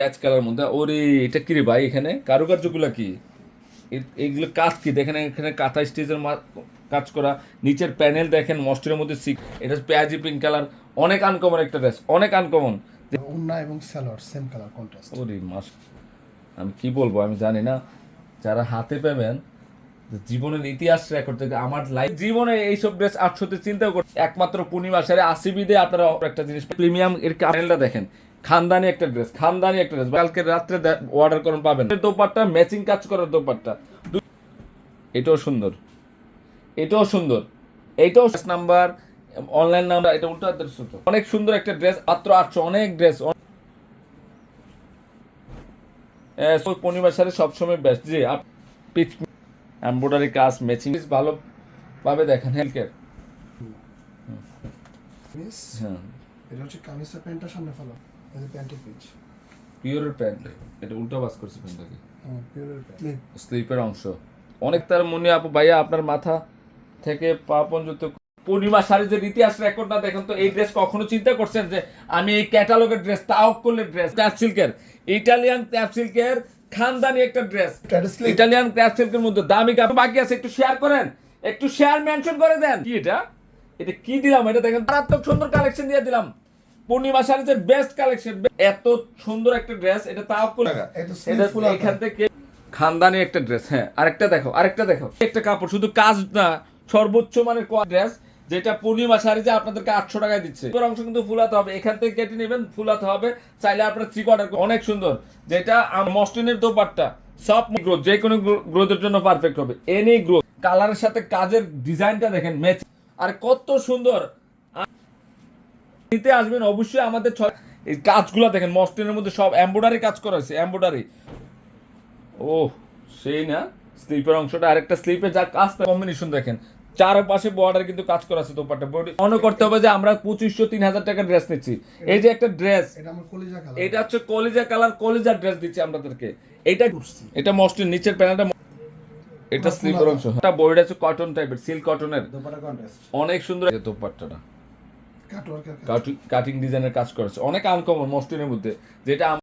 প্যাচ colour মধ্যে। ওরে এটা কি রে ভাই এখানে? কারুকার্যগুলো কি? এইগুলো কাজ কি? দেখেন এখানে কাঁথা স্টেজের কাজ করা। নিচের প্যানেল দেখেন মস্টের মধ্যে সিক এটা পেঁয়াজি পিঙ্ক কালার অনেক আনকমন একটা ড্রেস অনেক আনকমন উন্না এবং স্যালোয়ার সেম কালার কন্ট্রাস্ট ওরে মাস আমি কি বলব আমি জানি না। যারা হাতে পাবেন জীবনের ইতিহাস রেকর্ড থেকে আমার লাইফ জীবনে এইসব ড্রেস আটশোতে চিন্তাও করে একমাত্র পূর্ণিমা সারে আসিবিদে আপনারা একটা জিনিস প্রিমিয়াম এর প্যানেলটা দেখেন। খানদানি একটা ড্রেস খানদানি একটা ড্রেস কালকে রাত্রে অর্ডার করুন পাবেন। দোপাট্টা ম্যাচিং কাজ করার দোপাট্টা। এটাও সুন্দর। এটাও সুন্দর। এইটাও নাম্বার অনলাইন নাম্বার এটা উল্টো। অনেক সুন্দর একটা ড্রেস মাত্র আটশো অনেক ড্রেস পূর্ণিমার সাথে সবসময় জি আপ পিচ এমব্রয়ডারি কাজ ম্যাচিং ভালো ভাবে দেখেন হেলকের হ্যাঁ। এটা হচ্ছে কামিজের প্যান্টটা সামনে ফেলো। যে প্যান্টের পিচ পিওরের প্যান্ট এটা উল্টো বাস করছে প্যান্টটাকে স্লিপের অংশ। অনেক তার মনে আপু ভাইয়া আপনার মাথা থেকে পা পর্যন্ত পূর্ণিমা শাড়ির যে ইতিহাস রেকর্ডটা দেখেন তো এই ড্রেস কখনো চিন্তা করছেন যে আমি এই ক্যাটালগের ড্রেস তাও করলে ড্রেস ট্যাপ সিল্কের ইটালিয়ান ট্যাপ সিল্কের খানদানি একটা ড্রেস ইটালিয়ান ট্যাপ সিল্কের মধ্যে দামি কাপড় বাকি আছে একটু শেয়ার করেন। একটু শেয়ার মেনশন করে দেন। কি এটা? এটা কি দিলাম? এটা দেখেন মারাত্মক সুন্দর কালেকশন দিয়ে দিলাম। পূর্ণিমা শাড়ির বেস্ট কালেকশন এত সুন্দর একটা ড্রেস এটা তাও হাতা। এখান থেকে খানদানি একটা ড্রেস হ্যাঁ আরেকটা দেখো আরেকটা দেখো। একটা কাপড় শুধু কাজ না সর্বোচ্চ মানের ড্রেস যেটা পূর্ণিমা শাড়ি যে আপনাদেরকে আটশো টাকায় দিচ্ছে। এবার অংশ কিন্তু ফুলাতে হবে। এখান থেকে কেটে নেবেন ফুলাতে হবে। চাইলে আপনার থ্রি কোয়ার্টার অনেক সুন্দর। যেটা মস্টিনের দোপাট্টা সব গ্রোথ যে কোনো গ্রোথের জন্য পারফেক্ট হবে। এনি গ্রোথ কালারের সাথে কাজের ডিজাইনটা দেখেন ম্যাচ আর কত সুন্দর। নিতে আসবেন অবশ্যই আমাদের এই কাজগুলো দেখেন মস্টিনের মধ্যে সব এমব্রয়ডারি কাজ করা হয়েছে এমব্রয়ডারি ও সেই না? স্লিপের অংশটা আরেকটা স্লিপে যা কাজ কম্বিনেশন দেখেন। চারপাশে বর্ডার কিন্তু কাজ করা আছে দোপাট্টা। বডি মনে করতে হবে যে আমরা পঁচিশশো তিন হাজার টাকা ড্রেস নিচ্ছি। এই যে একটা ড্রেস এটা আমার কলিজা কালার এটা হচ্ছে কলিজা কালার কলিজা ড্রেস দিচ্ছি আমাদেরকে। এটা এটা মস্টের নিচের প্যানেলটা এটা স্লিপের অংশ। এটা বডিটা হচ্ছে কটন টাইপের সিল্ক কটনের অনেক সুন্দর এই দোপাট্টাটা। কাটিং ডিজাইনের কাজ করেছে। অনেক আনকমন মস্টিনের মধ্যে। যেটা